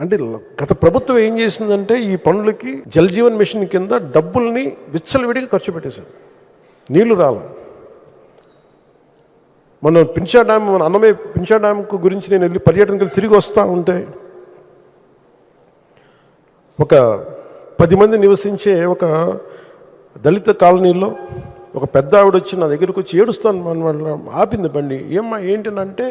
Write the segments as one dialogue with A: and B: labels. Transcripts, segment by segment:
A: అంటే గత ప్రభుత్వం ఏం చేసిందంటే ఈ పనులకి జలజీవన్ మిషన్ కింద డబ్బుల్ని విచ్చలవిడిగా ఖర్చు పెట్టేశారు. నీళ్ళు రాల. మనం పించా డ్యామ్ మన అన్నమే పింఛా డ్యామ్కు గురించి నేను వెళ్ళి పర్యటనకి వెళ్ళి తిరిగి వస్తూ ఉంటే ఒక పది మంది నివసించే ఒక దళిత కాలనీలో ఒక పెద్ద ఆవిడ వచ్చి నా దగ్గరకు వచ్చి ఏడుస్తాను మన వాళ్ళ ఆపింది బండి. ఏమ్మా ఏంటనంటే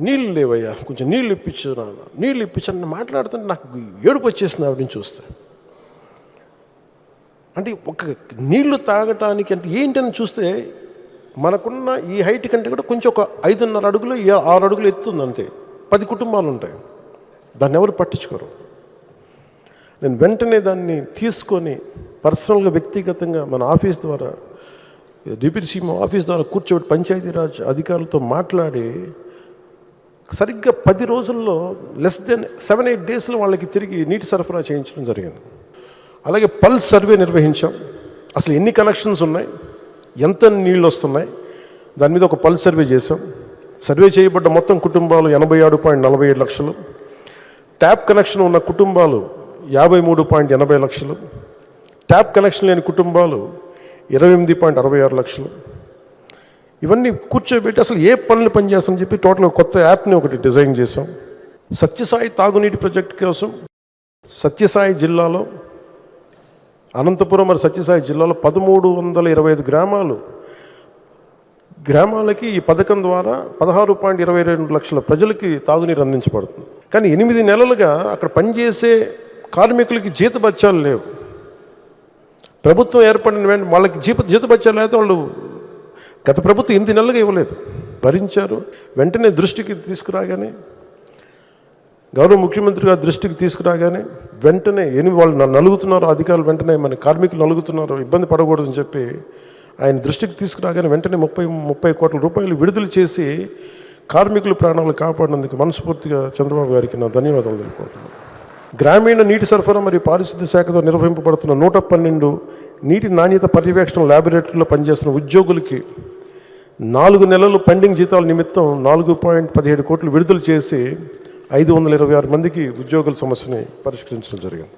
A: నీళ్ళు లేవయ్యా కొంచెం నీళ్ళు ఇప్పించు నాన్న. నీళ్ళు ఇప్పించని మాట్లాడుతుంటే నాకు ఏడుపు వచ్చేసింది ఆవిడని చూస్తే. అంటే ఒక నీళ్ళు తాగటానికి అంటే ఏంటని చూస్తే మనకున్న ఈ హైట్ కంటే కూడా కొంచెం ఒక ఐదున్నర అడుగులు ఆరు అడుగులు ఎత్తుంది అంతే. పది కుటుంబాలు ఉంటాయి. దాన్ని ఎవరు పట్టించుకోరు. నేను వెంటనే దాన్ని తీసుకొని పర్సనల్గా వ్యక్తిగతంగా మన ఆఫీస్ ద్వారా డిప్యూటీ సీఎం ఆఫీస్ ద్వారా కూర్చోబెట్టి పంచాయతీరాజ్ అధికారులతో మాట్లాడి సరిగ్గా పది రోజుల్లో లెస్ దెన్ సెవెన్ ఎయిట్ డేస్లో వాళ్ళకి తిరిగి నీటి సరఫరా చేయించడం జరిగింది. అలాగే పల్స్ సర్వే నిర్వహించాం. అసలు ఎన్ని కనెక్షన్స్ ఉన్నాయి? ఎంత నీళ్ళు వస్తున్నాయి? దాని మీద ఒక పల్స్ సర్వే చేసాం సర్వే చేయబడ్డ మొత్తం కుటుంబాలు ఎనభై ఆరు పాయింట్ నలభై ఏడు లక్షలు. ట్యాప్ కనెక్షన్ ఉన్న కుటుంబాలు యాభై మూడు పాయింట్ ఎనభై లక్షలు. ట్యాప్ కనెక్షన్ లేని కుటుంబాలు ఇరవై ఎనిమిది పాయింట్ అరవై ఆరు లక్షలు. ఇవన్నీ కూర్చోబెట్టి అసలు ఏ పనులు పనిచేస్తామని చెప్పి టోటల్ కొత్త యాప్ని ఒకటి డిజైన్ చేసాం సత్యసాయి తాగునీటి ప్రాజెక్ట్ కోసం సత్యసాయి జిల్లాలో అనంతపురం మరి సత్యసాయి జిల్లాలో పదమూడు వందల ఇరవై ఐదు గ్రామాలు. గ్రామాలకి ఈ పథకం ద్వారా పదహారు పాయింట్ ఇరవై రెండు లక్షల ప్రజలకి తాగునీరు అందించబడుతుంది. కానీ ఎనిమిది నెలలుగా అక్కడ పనిచేసే కార్మికులకి జీతబత్యాలు లేవు. ప్రభుత్వం ఏర్పడిన వెంటనే వాళ్ళకి జీత జీతబత్యాలు లేకపోతే వాళ్ళు గత ప్రభుత్వం ఎనిమిది నెలలుగా ఇవ్వలేదు. భరించారు. వెంటనే దృష్టికి తీసుకురాగానే గౌరవ ముఖ్యమంత్రి గారి దృష్టికి తీసుకురాగానే వెంటనే ఎన్ని వాళ్ళు నలుగుతున్నారు. అధికారులు వెంటనే మన కార్మికులు నలుగుతున్నారు. ఇబ్బంది పడకూడదని చెప్పి ఆయన దృష్టికి తీసుకురాగానే వెంటనే ముప్పై ముప్పై కోట్ల రూపాయలు విడుదల చేసి కార్మికుల ప్రాణాలు కాపాడినందుకు మనస్ఫూర్తిగా చంద్రబాబు గారికి నా ధన్యవాదాలు తెలుపుకుంటున్నాను. గ్రామీణ నీటి సరఫరా మరియు పారిశుద్ధ్య శాఖతో నిర్వహింపబడుతున్న నూట పన్నెండు నీటి నాణ్యత పర్యవేక్షణ ల్యాబొరేటరీలో పనిచేస్తున్న ఉద్యోగులకి నాలుగు నెలలు పెండింగ్ జీతాల నిమిత్తం నాలుగు పాయింట్ పదిహేడు కోట్లు విడుదల చేసి ఐదు వందల ఇరవై ఆరు మందికి ఉద్యోగుల సమస్యని పరిష్కరించడం జరిగింది.